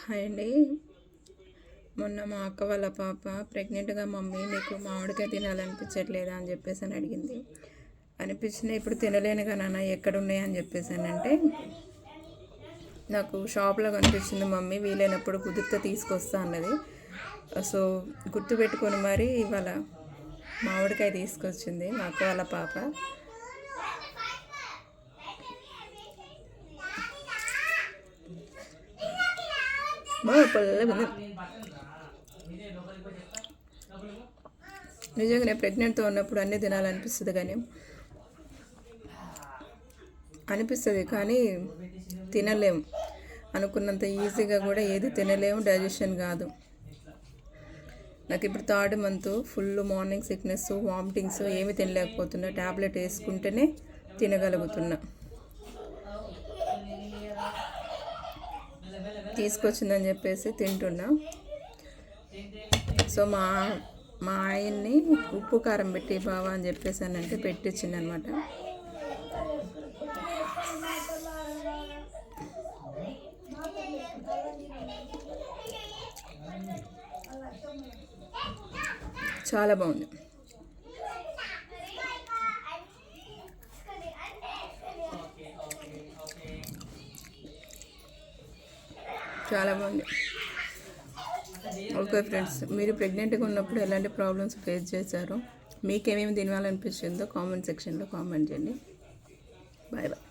Hi అండి. మొన్న మా అక్క వాళ్ళ పాప ప్రెగ్నెంట్గా మమ్మీ నీకు మామిడికాయ తినాలనిపించట్లేదా అని చెప్పేసి అని అడిగింది. అనిపించిన ఇప్పుడు తినలేనుగా నాన్న ఎక్కడ ఉన్నాయి అని చెప్పేసానంటే నాకు షాప్లో కనిపించింది మమ్మీ వీలైనప్పుడు కుదిరితే తీసుకొస్తా అన్నది. సో గుర్తుపెట్టుకొని మరి ఇవాళ మామిడికాయ తీసుకొచ్చింది మా అక్క వాళ్ళ పాప. నిజంగానే నిజంగా నేను ప్రెగ్నెంట్తో ఉన్నప్పుడు అన్నీ తినాలనిపిస్తుంది కానీ అనిపిస్తుంది కానీ తినలేము అనుకున్నంత ఈజీగా కూడా ఏది తినలేము డైజెషన్ కాదు నాకు ఇప్పుడు third month full morning sickness vomitings ఏమి తినలేకపోతున్నా ట్యాబ్లెట్ వేసుకుంటేనే తినగలుగుతున్నా. తీసుకొచ్చిందని చెప్పేసి తింటున్నా. సో మా మా ఆయన్ని ఉప్పు కారం పెట్టి బావా అని చెప్పేసానంటే పెట్టించింది అనమాట చాలా బాగుంది. చాలా బాగుంది. ఓకే ఫ్రెండ్స్ మీరు ప్రెగ్నెంట్గా ఉన్నప్పుడు ఎలాంటి ప్రాబ్లమ్స్ ఫేస్ చేశారో? మీకేమేమి తినాలనిపించిందో కామెంట్ సెక్షన్లో కామెంట్ చేయండి. Bye bye